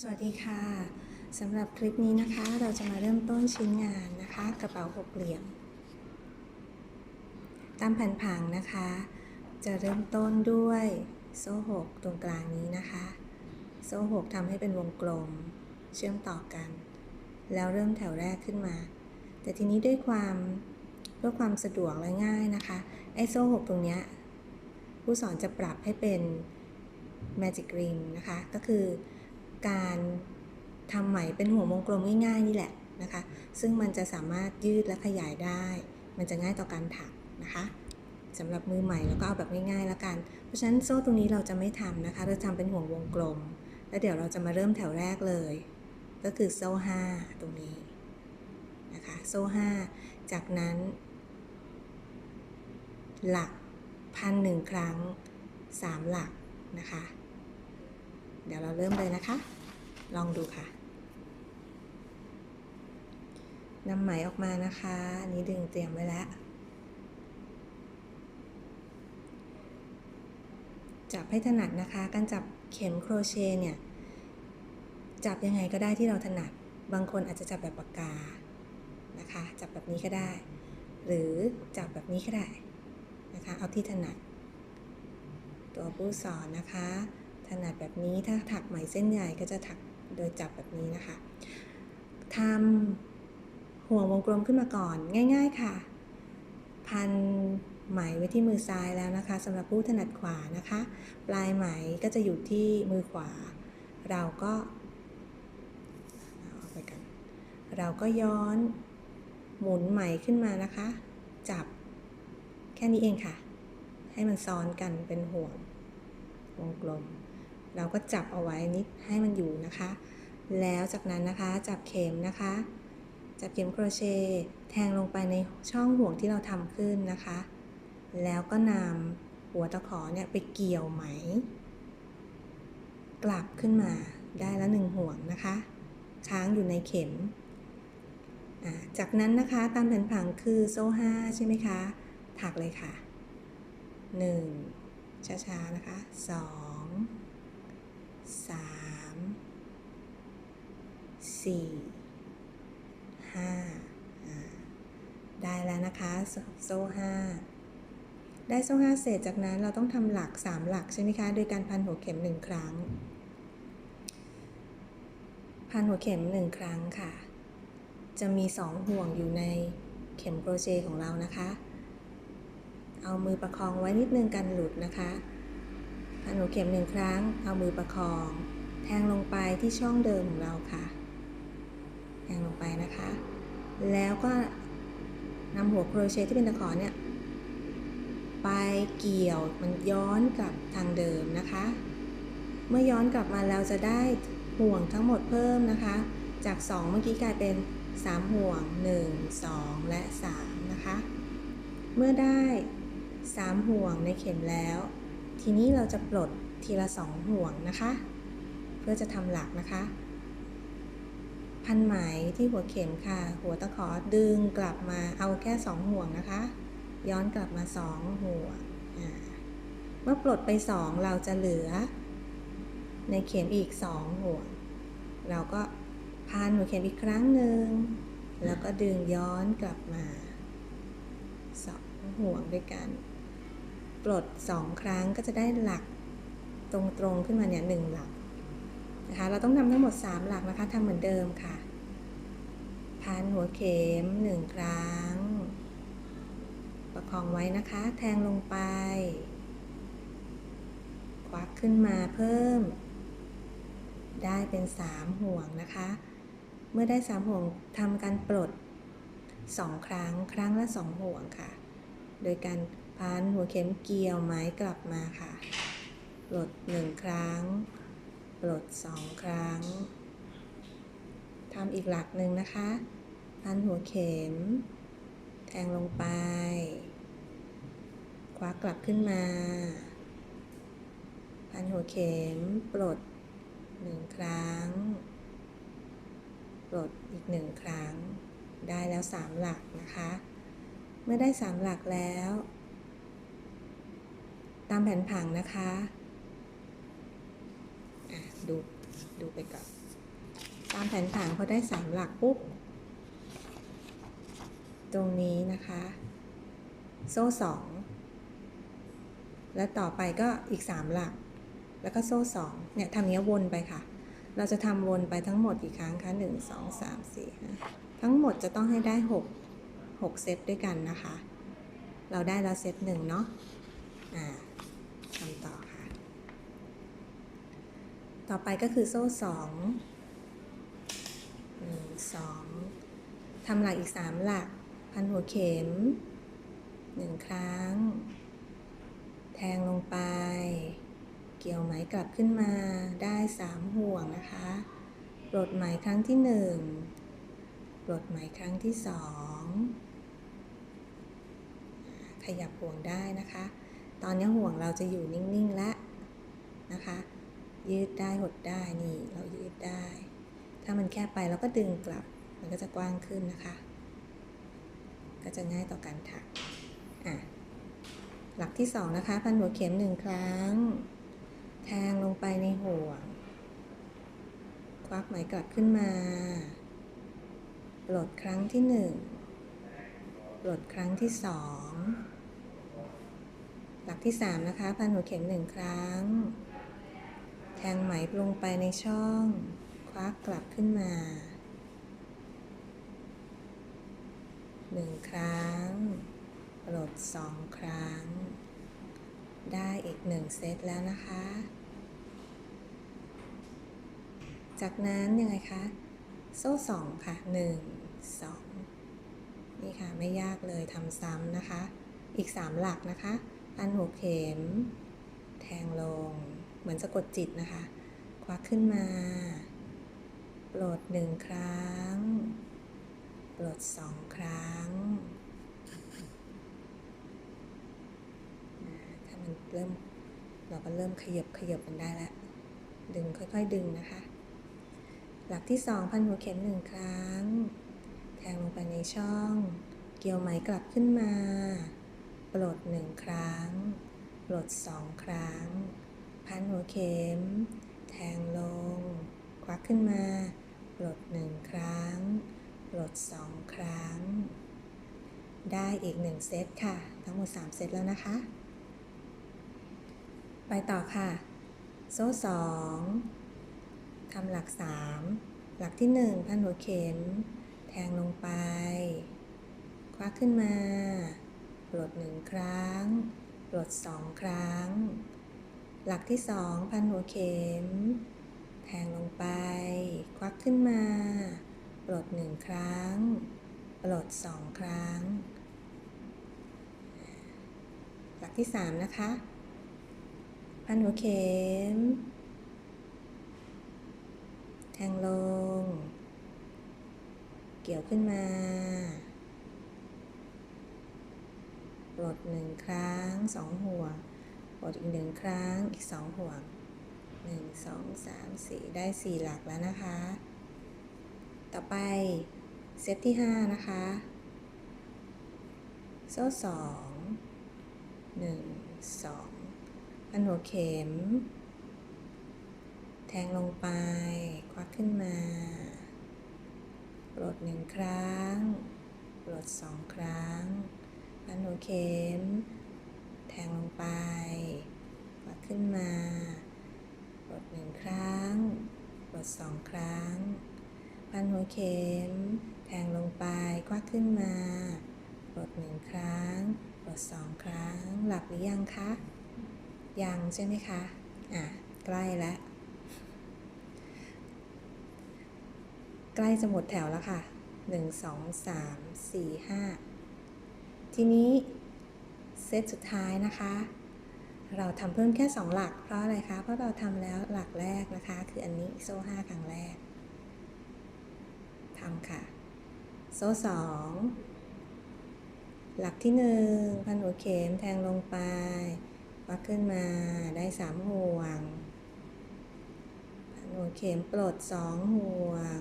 สวัสดีค่ะสำหรับคลิปนี้นะคะ เราจะมาเริ่มต้นชิ้นงานนะคะ กระเป๋าหกเหลี่ยม ตามแผ่นผังนะคะ จะเริ่มต้นด้วยโซ่หกตรงกลางนี้นะคะ โซ่หกทำให้เป็นวงกลม เชื่อมต่อกัน แล้วเริ่มแถวแรกขึ้นมา แต่ทีนี้ด้วยความเพื่อความสะดวกและง่ายนะคะ ไอ้โซ่หกตรงเนี้ยผู้สอนจะปรับให้เป็น Magic Ring นะคะ ก็คือ การทำไหมเป็นหัววงกลมง่ายๆนี่แหละนะคะ ซึ่งมันจะสามารถยืดและขยายได้ มันจะง่ายต่อการถักนะคะสำหรับมือใหม่แล้วก็เอาแบบง่ายๆแล้วกัน เพราะฉะนั้นโซ่ตรงนี้เราจะไม่ทำนะคะ เราทำเป็นห่วงวงกลม แล้วเดี๋ยวเราจะมาเริ่มแถวแรกเลย ก็คือโซ่5ตรงนี้นะคะโซ่5จากนั้น หลักพันหนึ่งครั้ง 3 หลักนะคะ เดี๋ยวเราเริ่มเลยนะคะ ลองดูค่ะนำไหมออกมานะคะอันนี้ดึงเตรียมไว้แล้ว จับให้ถนัดนะคะ การจับเข็มโครเชต์เนี่ย จับยังไงก็ได้ที่เราถนัด บางคนอาจจะจับแบบปากกา นะคะ จับแบบนี้ก็ได้ หรือจับแบบนี้ก็ได้ นะคะ เอาที่ถนัด ตัวผู้สอนนะคะ ถนัดแบบนี้ถ้าถักไหมเส้นใหญ่ก็จะถักโดยจับแบบนี้นะคะทำห่วงวงกลมขึ้นมาก่อนง่าย ๆค่ะ พันไหมไว้ที่มือซ้ายแล้วนะคะสำหรับผู้ถนัดขวานะคะ ปลายไหมก็จะอยู่ที่มือขวา เราก็เอาไปกัน เราก็ย้อนหมุนไหมขึ้นมานะคะ จับแค่นี้เองค่ะ ให้มันซ้อนกันเป็นห่วงวงกลม เราก็จับเอาไว้นิดให้มันอยู่นะคะ แล้วจากนั้นนะคะจับเข็มนะคะ จับเข็มโครเชต์แทงลงไปในช่องห่วงที่เราทำขึ้นนะคะ แล้วก็นำหัวตะขอเนี่ยไปเกี่ยวไหม กลับขึ้นมาได้ละหนึ่งห่วงนะคะ ค้างอยู่ในเข็ม จากนั้นนะคะตามแผนผังคือโซ่ห้าใช่ไหมคะ ถักเลยค่ะ 1 ช้าๆนะคะ 2 3 4 5ได้แล้วนะคะโซ่5ได้โซ่5เสร็จจากนั้นเราต้องทำหลัก3หลักใช่ไหมคะโดยการพันหัวเข็ม1ครั้ง พันหัวเข็ม1ครั้งค่ะ จะมี2ห่วงอยู่ในเข็มโครเชต์ของเรานะคะ เอามือประคองไว้นิดนึงกันหลุดนะคะ พันหัวเข็มหนึ่งครั้ง เอามือประคอง แทงลงไปที่ช่องเดิมของเราค่ะ แทงลงไปนะคะ แล้วก็นำหัวโครเชต์ที่เป็นตะขอเนี่ย ไปเกี่ยวมันย้อนกลับทางเดิมนะคะ เมื่อย้อนกลับมาแล้วจะได้ห่วงทั้งหมดเพิ่มนะคะ จาก 2 เมื่อกี้กลายเป็น 3 ห่วง 1 2 และ 3 นะคะ เมื่อได้ 3 ห่วงในเข็มแล้ว ทีนี้เราจะปลดทีละ2ห่วงนะคะ เพื่อจะทำหลักนะคะ พันไหมที่หัวเข็มค่ะ หัวตะขอดึงกลับมาเอาแค่2ห่วงนะคะ ย้อนกลับมา2ห่วงเมื่อปลดไป2เราจะเหลือ ในเข็มอีก2ห่วง เราก็พันหัวเข็มอีกครั้งหนึ่งแล้วก็ดึงย้อนกลับมาสองห่วงด้วยกัน ปลดสองครั้งก็จะได้หลักตรงๆขึ้นมาเนี่ยหนึ่งหลักนะคะ เราต้องทำทั้งหมด 3 หลักนะคะทำเหมือนเดิมค่ะ พันหัวเข็มหนึ่งครั้ง ประคองไว้นะคะ แทงลงไป ควักขึ้นมาเพิ่ม ได้เป็น 3 ห่วงนะคะ เมื่อได้ 3 ห่วงทำการปลด 2 ครั้ง ครั้งละ 2 ห่วงค่ะ โดยการ พันหัวเข็มเกี่ยวไม้กลับมาค่ะปลด1ครั้งปลด2ครั้งทำอีกหลักหนึ่งนะคะ พันหัวเข็ม แทงลงไป คว้ากลับขึ้นมา พันหัวเข็ม ปลดหนึ่งครั้ง ปลดอีกหนึ่งครั้ง ได้แล้วสามหลักนะคะ เมื่อได้สามหลักแล้ว ตามแผนผังนะคะดูดูไปก่อน ตามแผนผังพอได้สามหลักปุ๊บ ตรงนี้นะคะ โซ่สองแล้วต่อไปก็อีกสามหลัก แล้วก็โซ่สองเนี่ยทำเนี้ยวนไปค่ะ เราจะทำวนไปทั้งหมดกี่ครั้งคะหนึ่งสองสามสี่ห้าทั้งหมดจะต้องให้ได้หกหกเซตด้วยกันนะคะ เราได้แล้วเซตหนึ่งเนาะอ่า ทำต่อค่ะ ต่อไปก็คือโซ่สองหนึ่งสองทำหลักอีกสามหลัก พันหัวเข็มหนึ่งครั้ง แทงลงไป เกี่ยวไหมกลับขึ้นมาได้สามห่วงนะคะปลดไหมครั้งที่หนึ่งปลดไหมครั้งที่สองขยับห่วงได้นะคะ ตอนนี้ห่วงเราจะอยู่นิ่งๆแล้วนะคะ ยืดได้หดได้นี่เรายืดได้ ถ้ามันแคบไปเราก็ดึงกลับ มันก็จะกว้างขึ้นนะคะ ก็จะง่ายต่อการถักอะหลักที่สองนะคะ พันหัวเข็มหนึ่งครั้ง แทงลงไปในห่วง ควักไหมกลับขึ้นมาปลดครั้งที่หนึ่งปลดครั้งที่สอง หลักที่สามนะคะ พันหัวเข็มหนึ่งครั้ง แทงไหมลงไปในช่อง ควักกลับขึ้นมาหนึ่งครั้ง ปลดสองครั้ง ได้อีกหนึ่งเซตแล้วนะคะ จากนั้นยังไงคะ โซ่สองค่ะหนึ่งสองนี่ค่ะ ไม่ยากเลยทำซ้ำนะคะ อีกสามหลักนะคะ พันหัวเข็ม แทงลง เหมือนสะกดจิตนะคะ ควักขึ้นมา ปลดหนึ่งครั้ง ปลดสองครั้ง ถ้ามันเริ่ม เราก็เริ่มขยับขยับมันได้แล้ว ดึงค่อยๆ ดึงนะคะ หลักที่สองพันหัวเข็มหนึ่งครั้ง แทงลงไปในช่อง เกี่ยวไหมกลับขึ้นมา ปลดหนึ่งครั้ง ปลดสองครั้ง พันหัวเข็ม แทงลง ควักขึ้นมา ปลดหนึ่งครั้ง ปลดสองครั้ง ได้อีกหนึ่งเซตค่ะ ทั้งหมด 3 เซตแล้วนะคะ ไปต่อค่ะ โซ่สองทำหลัก 3 หลักที่ 1 พันหัวเข็ม แทงลงไป ควักขึ้นมา ปลดหนึ่งครั้ง ปลดสองครั้ง หลักที่2พันหัวเข็ม แทงลงไป ควักขึ้นมา ปลดหนึ่งครั้ง ปลดสองครั้ง หลักที่3นะคะ พันหัวเข็ม แทงลง เกี่ยวขึ้นมา ป ลดหนึ่งครั้งสองห่วงปลดอีกหนึ่งครั้งอีกสองห่วงหนึ่งสองสามสี่ได้สี่หลักแล้วนะคะ ต่อไปเซตที่ห้านะคะ โซ่สองหนึ่งสองพันหัวเข็ม แทงลงไป ควักขึ้นมาปลดหนึ่งครั้งปลดสองครั้ง พันหัวเข็ม แทงลงไปควักขึ้นมาปลดหนึ่งครั้งปลดสองครั้ง พันหัวเข็ม แทงลงไปควักขึ้นมาปลดหนึ่งครั้งปลดสองครั้ง หลับหรือยังคะ ยังใช่ไหมคะ อะ ใกล้แล้วใกล้จะหมดแถวแล้วค่ะหนึ่งสองสามสี่ห้า ทีนี้เซตสุดท้ายนะคะ เราทำเพิ่มแค่ 2 หลัก เพราะอะไรคะ เพราะเราทำแล้วหลักแรกนะคะ คืออันนี้โซ่5ครั้งแรกทำค่ะ โซ่สองหลักที่หนึ่งพันหัวเข็มแทงลงไปวักขึ้นมาได้สามห่วงพันหัวเข็มปลดสองห่วง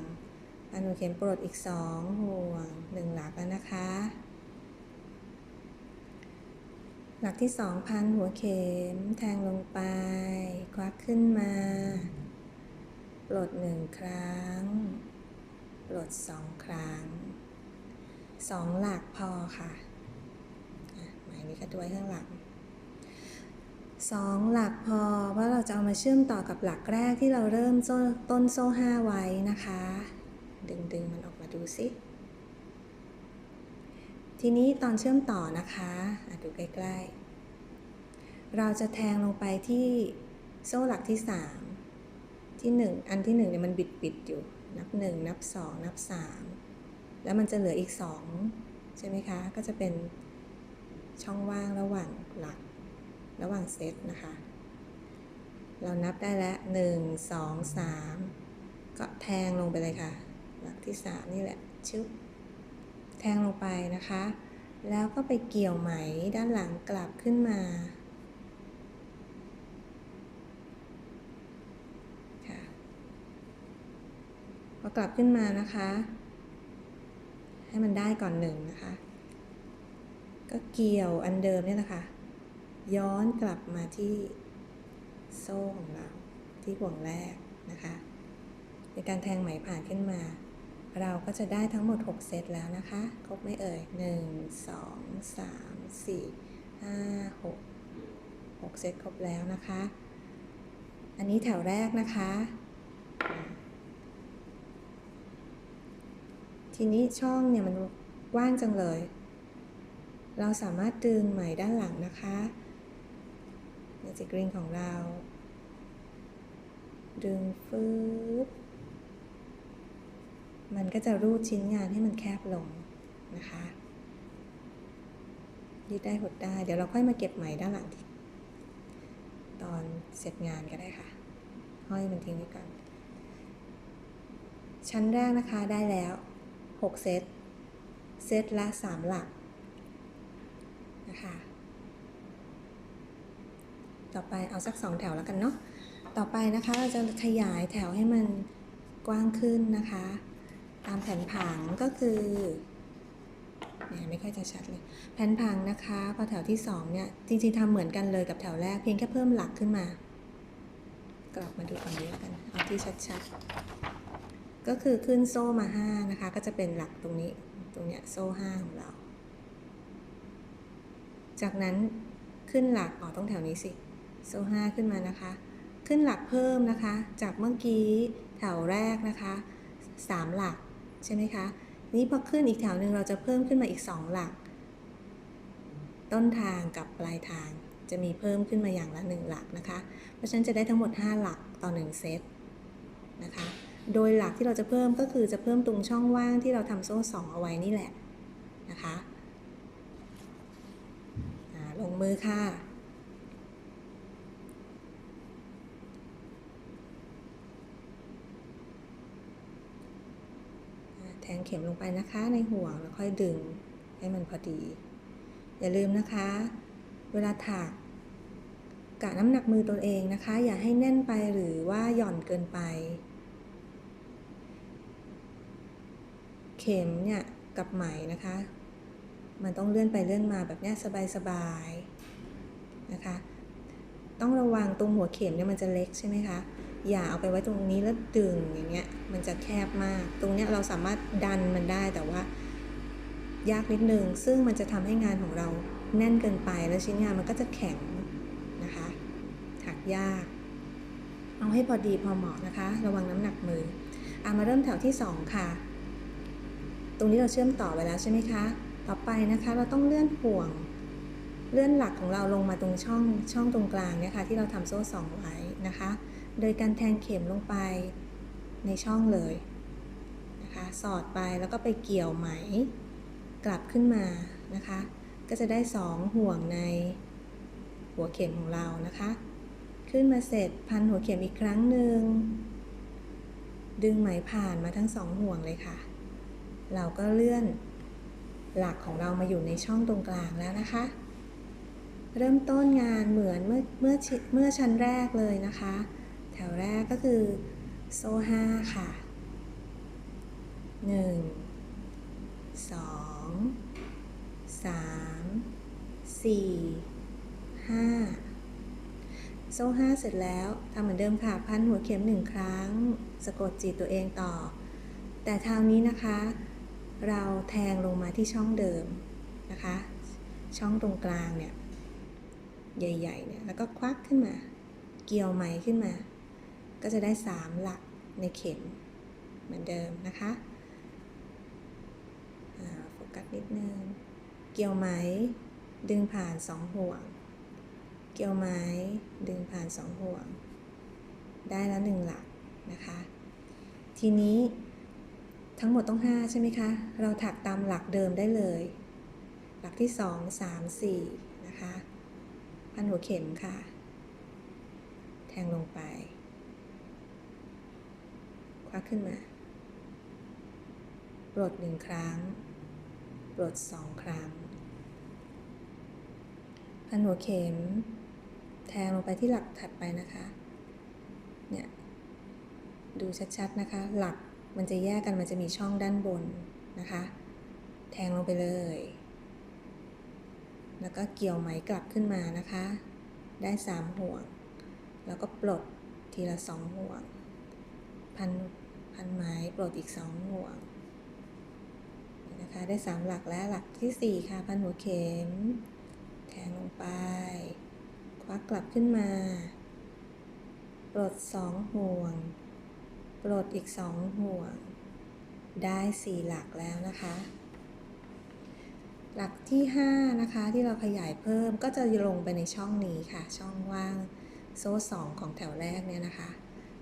พันหัวเข็มปลดอีกสองห่วงหนึ่งหลักแล้วนะคะ หลักที่สองพันหัวเข็ม แทงลงไป ควักขึ้นมา ปลดหนึ่งครั้ง ปลดสองครั้งสองหลักพอค่ะหมายนี้ก็ด้วยข้างหลังสองหลักพอว่าเราจะเอามาเชื่อมต่อกับหลักแรกที่เราเริ่มต้นโซ่ห้าไว้นะคะ ดึงดึงมันออกมาดูสิ ทีนี้ตอนเชื่อมต่อนะคะอะดูใกล้ๆ เราจะแทงลงไปที่โซ่หลักที่ 3 ที่ 1 อันที่1เนี่ยมันบิดบิดอยู่ นับ 1 นับ 2 นับ 3 แล้วมันจะเหลืออีก 2 ใช่ไหมคะ ก็จะเป็นช่องว่างระหว่างหลัก ระหว่างเซตนะคะ เรานับได้แล้ว 1 2 3 ก็แทงลงไปเลยค่ะ หลักที่ 3 นี่แหละ ชึบ แทงลงไปนะคะ แล้วก็ไปเกี่ยวไหมด้านหลังกลับขึ้นมาค่ะพอกลับขึ้นมานะคะ ให้มันได้ก่อนหนึ่งนะคะ ก็เกี่ยวอันเดิมเนี่ยนะคะย้อนกลับมาที่โซ่ของเราที่ห่วงแรกนะคะเป็นการแทงไหมผ่านขึ้นมา เราก็จะได้ทั้งหมด 6 เซตแล้วนะคะ ครบไม่เอ่ย 1 2 3 4 5 6 6 เซตครบแล้วนะคะ อันนี้แถวแรกนะคะ ทีนี้ช่องเนี่ยมันว่างจังเลย เราสามารถดึงไหมด้านหลังนะคะเมจิกริงของเรา ดึงฟืบ มันก็จะรูดชิ้นงานให้มันแคบลงนะคะยืดได้หดได้ เดี๋ยวเราค่อยมาเก็บไหมด้านหลังที่ตอนเสร็จงานก็ได้ค่ะ ห้อยมันทิ้งไว้ก่อน ชั้นแรกนะคะได้แล้ว 6 เซต เซตละ 3 หลักนะคะ ต่อไปเอาสัก 2 แถวแล้วกันเนาะ ต่อไปนะคะเราจะขยายแถวให้มันกว้างขึ้นนะคะ ตามแผนผังก็คือเนี่ยไม่ค่อยจะชัดเลย แผนผังนะคะ พอแถวที่2เนี่ยจริงๆทำเหมือนกันเลยกับแถวแรกเพียงแค่เพิ่มหลักขึ้นมา กลับมาดูตรงนี้กันเอาที่ชัดๆ ก็คือขึ้นโซ่มา5นะคะ ก็จะเป็นหลักตรงนี้ตรงเนี้ยโซ่5ของเรา จากนั้นขึ้นหลักอ๋อต้องแถวนี้สิโซ่5ขึ้นมานะคะ ขึ้นหลักเพิ่มนะคะ จากเมื่อกี้แถวแรกนะคะ 3 หลัก ใช่ไหมคะ นี้พอขึ้นอีกแถวหนึ่งเราจะเพิ่มขึ้นมาอีก 2 หลัก ต้นทางกับปลายทางจะมีเพิ่มขึ้นมาอย่างละ 1 หลักนะคะ เพราะฉะนั้นจะได้ทั้งหมด 5 หลักต่อ 1 เซตนะคะ โดยหลักที่เราจะเพิ่มก็คือจะเพิ่มตรงช่องว่างที่เราทำโซ่ 2 เอาไว้นี่แหละนะคะลงมือค่ะ แทง เข็มลงไปนะคะในห่วงแล้วค่อยดึงให้มันพอดี อย่าลืมนะคะ เวลาถักกะน้ำหนักมือตัวเองนะคะ อย่าให้แน่นไปหรือว่าหย่อนเกินไป เข็มเนี่ยกับไหมนะคะ มันต้องเลื่อนไปเลื่อนมาแบบนี้ยสบายๆนะคะ ต้องระวังตรงหัวเข็มเนี่ยมันจะเล็กใช่ไหมคะ อย่าเอาไปไว้ตรงนี้แล้วดึงอย่างเงี้ยมันจะแคบมาก ตรงเนี้ยเราสามารถดันมันได้แต่ว่า ยากนิดนึง ซึ่งมันจะทำให้งานของเราแน่นเกินไปแล้วชิ้นงานมันก็จะแข็งนะคะถักยาก เอาให้พอดีพอเหมาะนะคะ ระวังน้ำหนักมืออามาเริ่มแถวที่ 2 ค่ะ ตรงนี้เราเชื่อมต่อไปแล้วใช่ไหมคะ ต่อไปนะคะเราต้องเลื่อนห่วงเลื่อนหลักของเราลงมาตรงช่องช่องตรงกลางเนี่ยค่ะที่เราทำโซ่สองไว้นะคะ โดยการแทงเข็มลงไปในช่องเลยนะคะสอดไปแล้วก็ไปเกี่ยวไหมกลับขึ้นมานะคะ ก็จะได้สองห่วงในหัวเข็มของเรานะคะ ขึ้นมาเสร็จพันหัวเข็มอีกครั้งหนึ่งดึงไหมผ่านมาทั้งสองห่วงเลยค่ะ เราก็เลื่อนหลักของเรามาอยู่ในช่องตรงกลางแล้วนะคะ เริ่มต้นงานเหมือนเมื่อเมื่อชิเมื่อชั้นแรกเลยนะคะ ถวแรกก็คือโซ่ห้าค่ะหนึ่งสองสามสี่ห้าโซ่ห้าเสร็จแล้วทำเหมือนเดิมค่ะพันหัวเข็มหนึ่งครั้ง สะกดจิตตัวเองต่อ แต่คราวนี้นะคะ เราแทงลงมาที่ช่องเดิมนะคะ ช่องตรงกลางเนี่ย ใหญ่ ๆ เนี่ย แล้วก็ควักขึ้นมา เกี่ยวไหมขึ้นมา ก็จะได้สามหลักในเข็มเหมือนเดิมนะคะโฟกัสนิดนึง เกี่ยวไหม ดึงผ่านสองห่วง เกี่ยวไหม ดึงผ่านสองห่วง ได้แล้วหนึ่งหลักนะคะ ทีนี้ทั้งหมดต้อง 5 ใช่ไหมคะ เราถักตามหลักเดิมได้เลย หลักที่ 2 3 4 นะคะ พันหัวเข็มค่ะ แทงลงไป ควักขึ้นมา ปลดหนึ่งครั้ง ปลดสองครั้ง พันหัวเข็ม แทงลงไปที่หลักถัดไปนะคะ เนี่ย ดูชัดๆนะคะ หลักมันจะแยกกันมันจะมีช่องด้านบนนะคะ แทงลงไปเลย แล้วก็เกี่ยวไหมกลับขึ้นมานะคะ ได้สามห่วง แล้วก็ปลดทีละสองห่วง พัน พันไหมปลดอีกสองห่วงนะคะได้สามหลักแล้วหลักที่สี่ค่ะ พันหัวเข็ม แทงลงไป ควักกลับขึ้นมา ปลดสองห่วง ปลดอีกสองห่วง ได้สี่หลักแล้วนะคะ หลักที่ห้านะคะที่เราขยายเพิ่มก็จะลงไปในช่องนี้ค่ะ ช่องว่างโซ่สองของแถวแรกเนี่ยนะคะ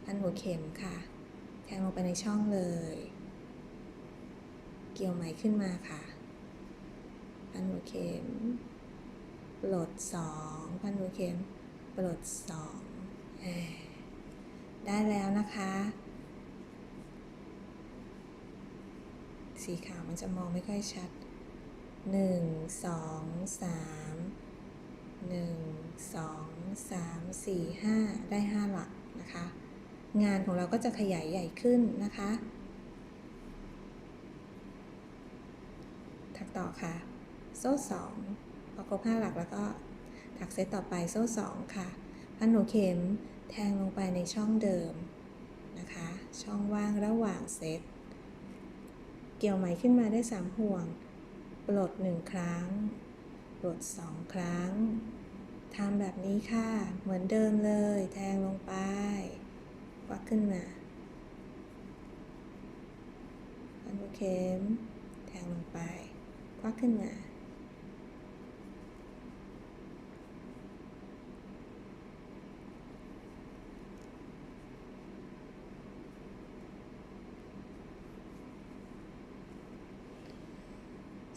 พันหัวเข็มค่ะ แทงลงไปในช่องเลย เกี่ยวไหมขึ้นมาค่ะ พันหัวเข็ม ปลดสองพันหัวเข็ม ปลดสอง ได้แล้วนะคะ สีขาวมันจะมองไม่ค่อยชัดหนึ่งสองสามหนึ่งสองสามสี่ห้าได้ห้าหลักนะคะ งานของเราก็จะขยายใหญ่ขึ้นนะคะ ถักต่อค่ะ โซ่สองพอครบห้าหลักแล้วก็ถักเซตต่อไปโซ่สองค่ะ พันหัวเข็มแทงลงไปในช่องเดิมนะคะ ช่องว่างระหว่างเซต เกี่ยวไหมขึ้นมาได้สามห่วง ปลดหนึ่งครั้ง ปลดสองครั้งทำแบบนี้ค่ะ เหมือนเดิมเลย แทงลงไป วักขึ้นมาพันหัวเข็มแทงลงไปควักขึ้นมา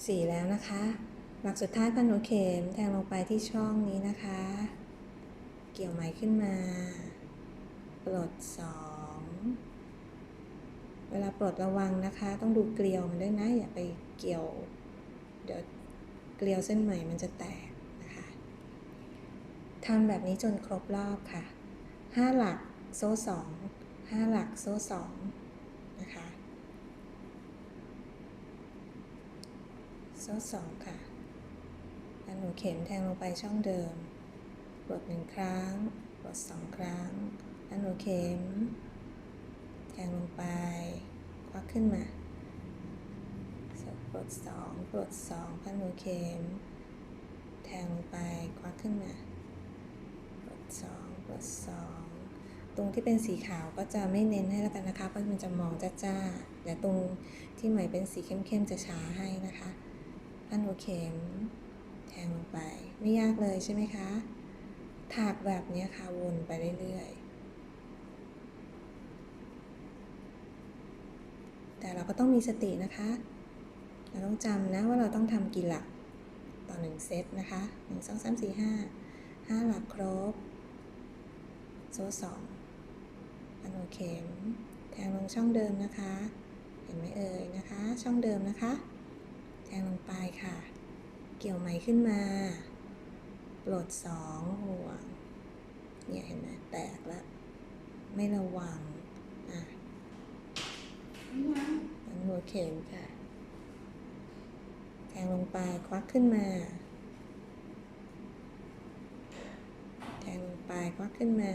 สี่แล้วนะคะ หลักสุดท้ายพันหัวเข็มแทงลงไปที่ช่องนี้นะคะ เกี่ยวไหมขึ้นมา ปลดสองเวลาปลดระวังนะคะ ต้องดูเกลียวมันด้วยนะ อย่าไปเกี่ยว เดี๋ยวเกลียวเส้นไหม่มันจะแตกนะคะทำแบบนี้จนครบรอบค่ะห้าหลักโซ่สองห้าหลักโซ่สองนะคะ โซ่สองค่ะอันหัวเข็มแทงลงไปช่องเดิม ปลดหนึ่งครั้ง ปลดสองครั้ง อันหัวเข็มแทงลงไปควักขึ้นมาปลดสองปลดสองพันหัวเข็ม แทงลงไปควักขึ้นมาปลดสองปลดสองตรงที่เป็นสีขาวก็จะไม่เน้นให้แล้วกันนะคะเพราะมันจะมองจ้าๆแต่ตรงที่ไหมเป็นสีเข้มๆจะช้าให้นะคะพันหัวเข็ม แทงลงไป ไม่ยากเลยใช่ไหมคะ ถากแบบนี้ค่ะวนไปเรื่อยๆ แต่ เราก็ต้องมีสตินะคะ เราต้องจำนะว่าเราต้องทำกี่หลักต่อหนึ่งเซตนะคะหนึ่งสองสามสี่ห้าห้าหลักครบ โซ่สองพันหัวเข็ม แทงลงช่องเดิมนะคะ เห็นไหมเอ่ยนะคะ ช่องเดิมนะคะ แทงลงไปค่ะ เกี่ยวไหมขึ้นมาปลดสองห่วง เนี่ยเห็นไหมแตกแล้วไม่ระวัง อะ หัวเข็มค่ะ แทงลงไปควักขึ้นมา แทงลงไปควักขึ้นมา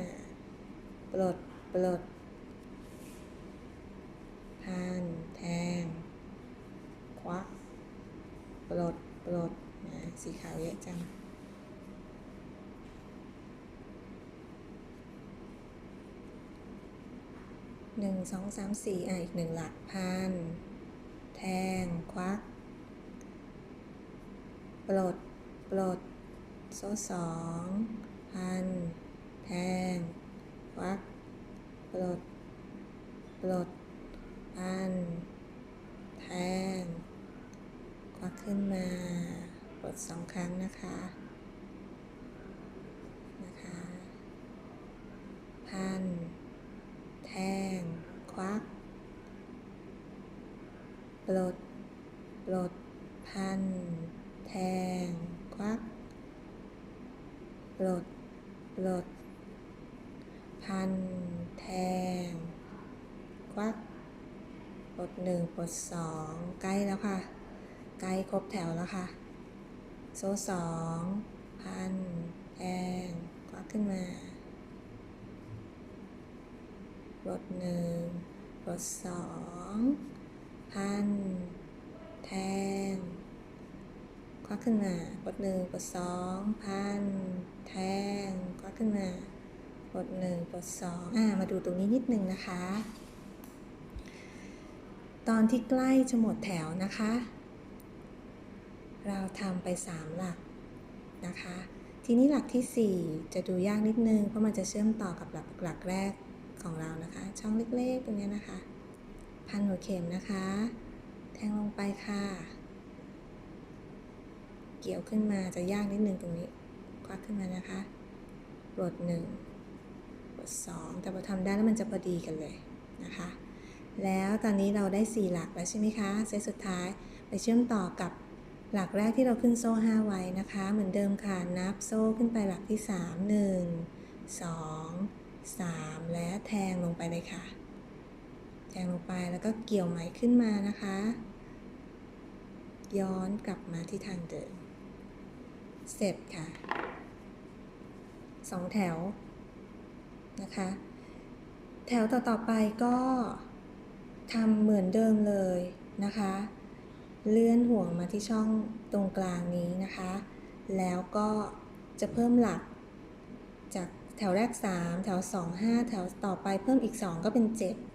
ปลด ปลดพันแทง ควัก ปลด ปลดนะสีขาวเยอะจัง หนึ่งสองสามสี่อะอีกหนึ่งหลักพัน แทง ควัก ปลด ปลด โซ่สองพัน แทง ควัก ปลด ปลด พัน แทง ควักขึ้นมา ปลดสองครั้งนะคะนะคะ พัน แทง ควัก ปลด ปลด พัน แทง ควัก ปลด ปลด พัน แทง ควัก ปลดหนึ่งปลดสองใกล้แล้วค่ะ ใกล้ครบแถวแล้วค่ะ โซ่สองพัน แทง ควักขึ้นมาปลดหนึ่งปลดสองพัน แทง ควักขึ้นมาปลดหนึ่งปลดสองพันแทง ควักขึ้นมาปลดหนึ่งปลดสองอ่ามาดูตรงนี้นิดนึงนะคะ ตอนที่ใกล้จะหมดแถวนะคะ เราทำไปสามหลักนะคะทีนี้หลักที่สี่จะดูยากนิดนึง เพราะมันจะเชื่อมต่อกับหลักหลักแรกของเรานะคะ ช่องเล็กๆตรงนี้นะคะ พันหัวเข็มนะคะ แทงลงไปค่ะ เกี่ยวขึ้นมาจะยากนิดนึงตรงนี้ควักขึ้นมานะคะปลดหนึ่งปลดสองแต่พอทำได้แล้วมันจะพอดีกันเลยนะคะ แล้วตอนนี้เราได้ 4 หลักแล้วใช่ไหมคะ เซตสุดท้ายไปเชื่อมต่อกับหลักแรกที่เราขึ้นโซ่ 5 ไว้นะคะ เหมือนเดิมค่ะนับโซ่ขึ้นไปหลักที่ 3 1 2 3 และแทงลงไปเลยค่ะ แทงลงไปแล้วก็เกี่ยวไหมขึ้นมานะคะ ย้อนกลับมาที่ทางเดิมเสร็จค่ะสองแถวนะคะ แถวต่อๆไปก็ทำเหมือนเดิมเลยนะคะ เลื่อนห่วงมาที่ช่องตรงกลางนี้นะคะ แล้วก็จะเพิ่มหลัก จากแถวแรก 3 แถว 2 5 แถวต่อไปเพิ่มอีก 2 ก็เป็น 7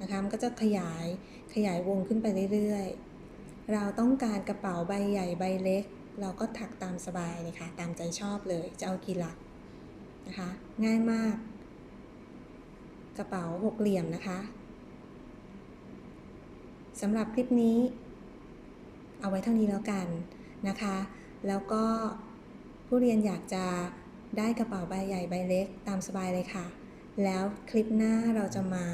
นะคะมันก็จะขยายขยายวงขึ้นไปเรื่อยๆ เราต้องการกระเป๋าใบใหญ่ใบเล็ก เราก็ถักตามสบายเลยค่ะตามใจชอบเลย จะเอากี่หลักนะคะง่ายมาก กระเป๋าหกเหลี่ยมนะคะสำหรับคลิปนี้ เอาไว้เท่านี้แล้วกันนะคะ แล้วก็ผู้เรียนอยากจะได้กระเป๋าใบใหญ่ใบเล็กตามสบายเลยค่ะ แล้วคลิปหน้าเราจะมา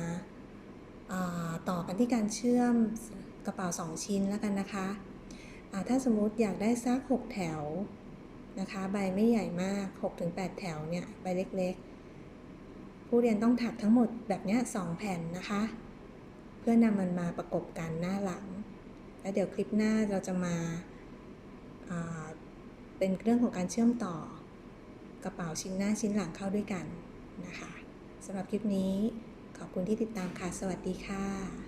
ต่อกันที่การเชื่อมกระเป๋า 2 ชิ้นแล้วกันนะคะะถ้าสมมุติอยากได้สัก 6 แถวนะคะ ใบไม่ใหญ่มาก 6-8 แถวเนี่ยใบเล็กๆ ผู้เรียนต้องถักทั้งหมดแบบนี้2แผ่นนะคะ เพื่อนำมันมาประกบกันหน้าหลัง แล้วเดี๋ยวคลิปหน้าเราจะมาเป็นเรื่องของการเชื่อมต่อกระเป๋าชิ้นหน้าชิ้นหลังเข้าด้วยกันนะคะสำหรับคลิปนี้ ขอบคุณที่ติดตามค่ะ สวัสดีค่ะ